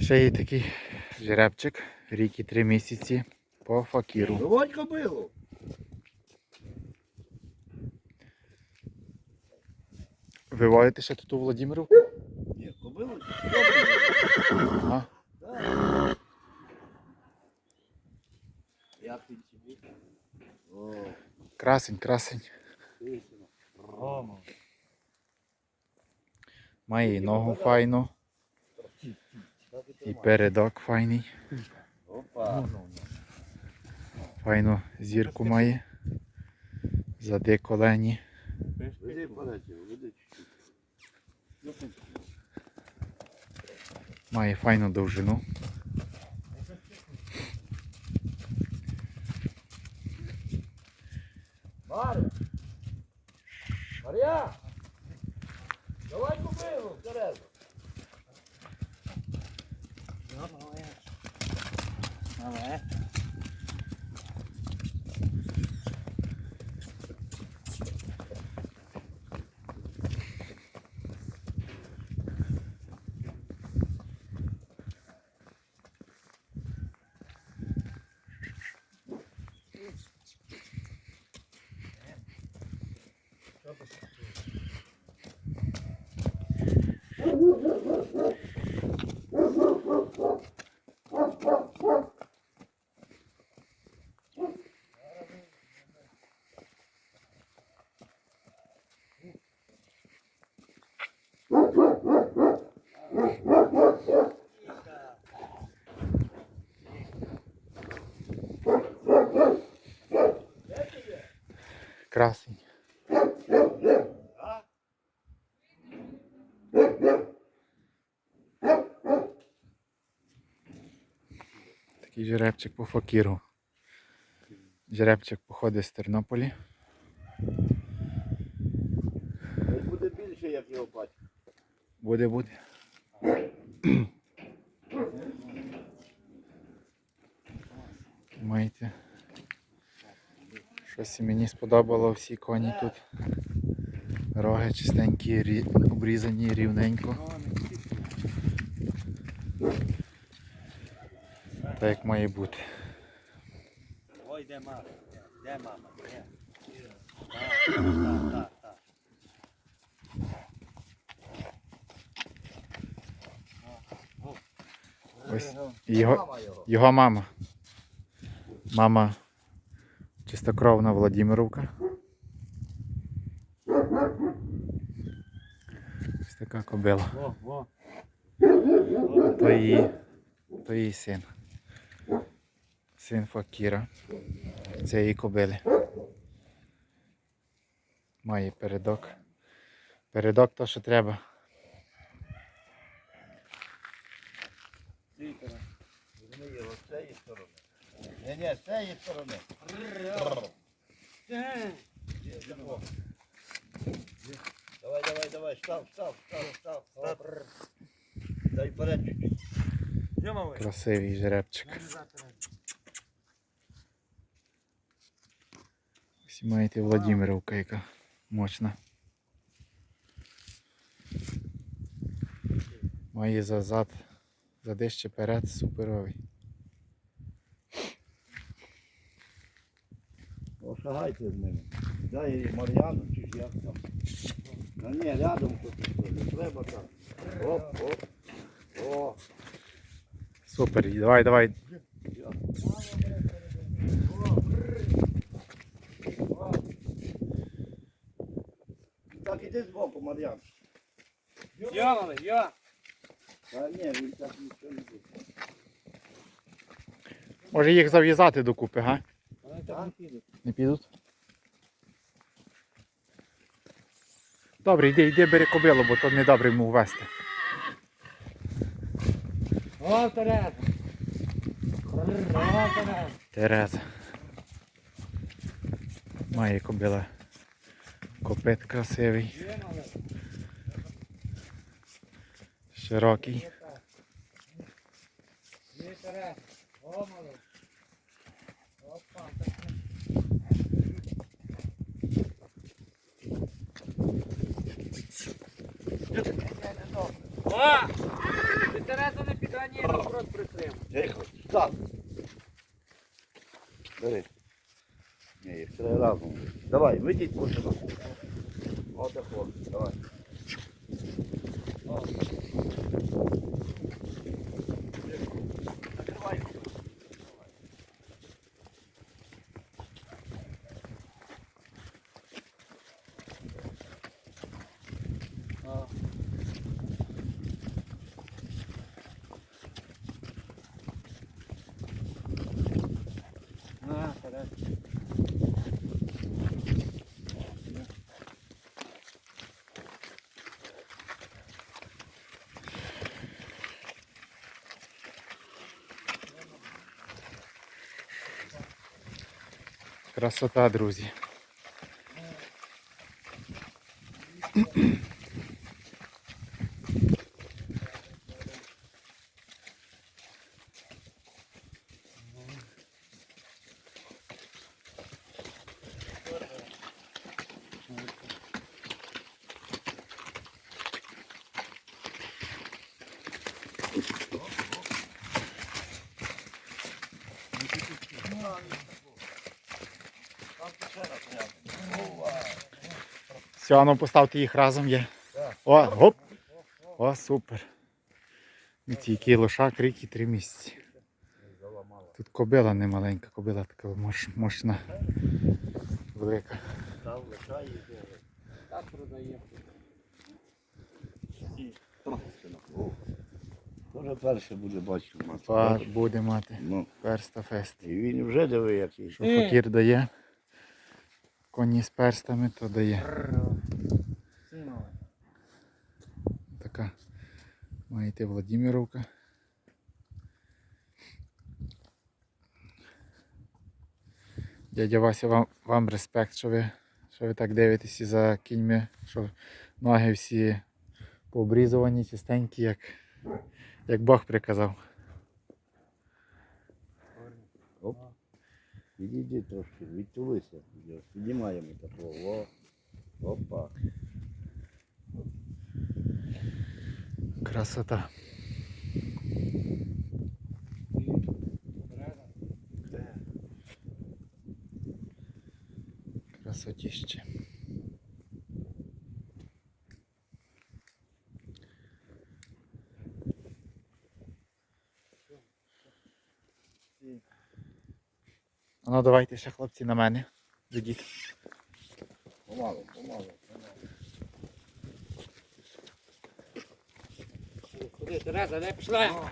Ще є такий жеребчик, рік і три місяці по факіру. Виводь кобилу. Виводите ще тут у Владимиру? Ні, кобилу. А? Так. Як він? Красень, красень. Має і ногу файну, і передок файний. Файну зірку має. Зади колені. Має файну довжину. Красень. Такий жеребчик по факіру. Жеребчик походить з Тернополі. Буде більше, як його батько. Буде, буде. Маєте. Щось мені сподобало всі коні тут. Роги чистенькі, рі- обрізані рівненько. Так як має бути. Ой, де мама? Де мама? Так, так, так, так. Ось його. його мама. Мама чистокровна Владимировка. Ось така кобила. То її, то її син. Син Факіра. Це її кобили. Має передок. Передок то, що треба. Віктора. Візьми його з цієї сторони. Ні, ні, з цієї сторони. Давай, давай, давай, став, став, став, став. став. Дай вперед чуть-чуть. Красивий жеребчик. Ось маєте Владимировка, яка мощна. Має за зад, зади ще перед суперовий. Пошагайте з ними. Дай Мар'яну чи ж як там. Та ні, рядом тут не треба так. Оп, оп. О, Супер, давай, давай. Так іди збоку, Мар'ян. Я, мами, я. Та ні, він так нічого не буде. Може їх зав'язати докупи, га? Так? Не підуть? Добре, йди, йди, бери кобилу, бо то недобре йому ввести. О, Тереза. О, Тереза. Тереза. Має кобила. Копит красивий, широкий. Тереза. О, мами. Ти Тереза не підганяє, просто притримуй. Тихо. Так. Бери. Ні, їх треба. Давай, вийдіть по себе. Отако. Давай. Закривай. О. На, Тереза. Красота, друзі. Все, а ну поставте їх разом є. О, гоп. О, супер. Ці який лошак, рік і три місяці. Тут кобила не маленька, кобила така мощна, велика. Так продає. Тоже перше буде бачити мати. Па, буде мати Ну, перста фест. і він вже диви який. Що факір дає. Коні з перстами, то дає. Така має йти Владимировка. Дядя Вася, вам, вам респект, що ви, що ви так дивитеся за кіньми, що ноги всі пообрізувані, чистенькі, як, як Бог приказав. Відійди трошки, відтулися. Піднімаємо такого. Опа. Красота. Тереза. Красотіще. Ну давайте ще хлопці на мене. Ведіть. Помалу, помалу. Куди, Тереза, де пішла?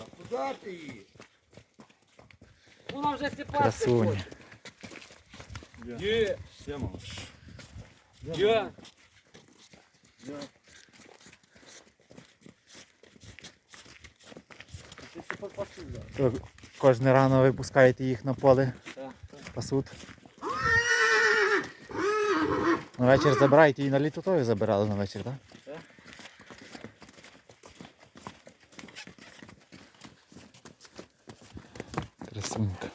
А куди ти її? Вона вже сипати Красуня. хоче. Є. Є. Ти сипати пасуля. То Кожне рано випускаєте їх на поле, Пасут. На вечір забираєте і на літо тою забирали на вечір, так? Так. Красунька.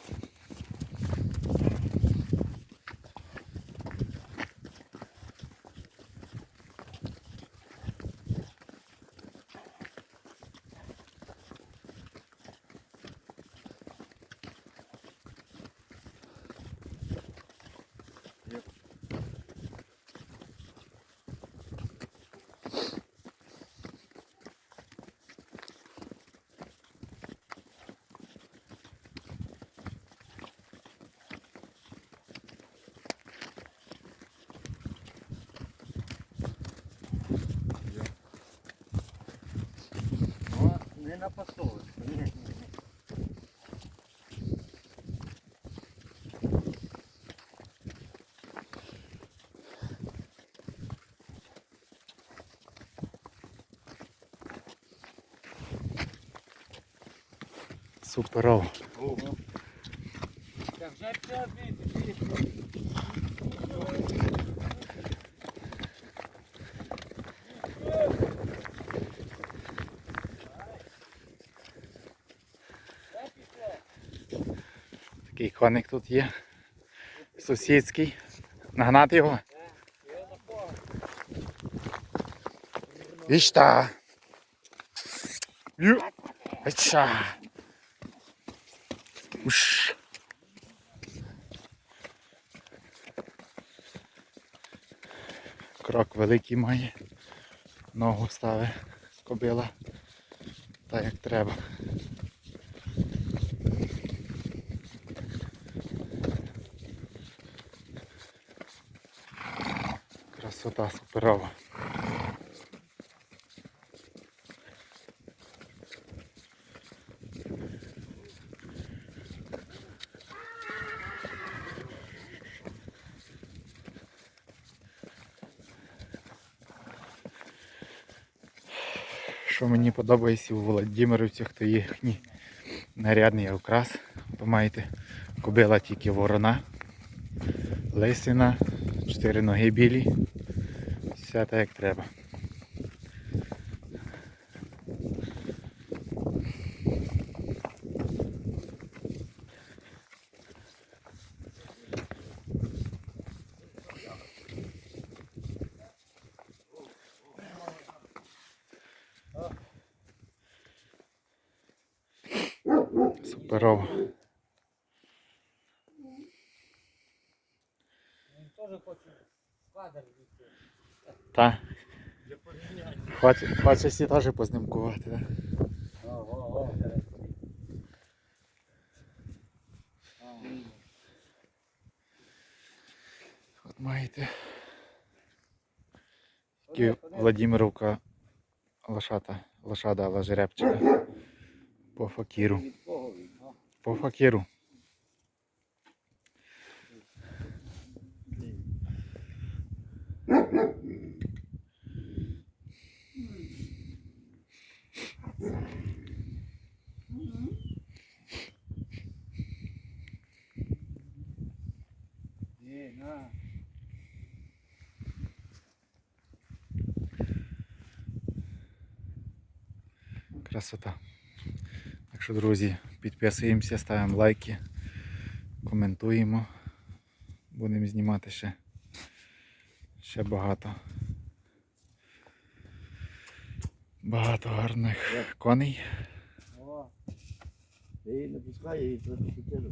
О, не на пасовочку. Ні, ні. Суперово. Так, вже все звідси. Такий коник тут є. Сусідський. Нагнати його. Ю. Уш. Крок великий має. Ногу ставить кобила. Так як треба. Красота суперова. Що мені подобається у Володимирівцях, то їхній нарядний окрас. Ви маєте кобила тільки ворона, лисина, чотири ноги білі. Все так як треба. Суперово. Теж хоче кадр війти. Та. Хоче, всі теж познімкувати? От маєте. Владимировка лошата, лошада але жеребчика. По факіру. По факіру. Ні, на. Красота. Так що, друзі, підписуємося, ставимо лайки, коментуємо. Будемо знімати ще, ще багато. Багато гарних коней. О. Не пускає я її треба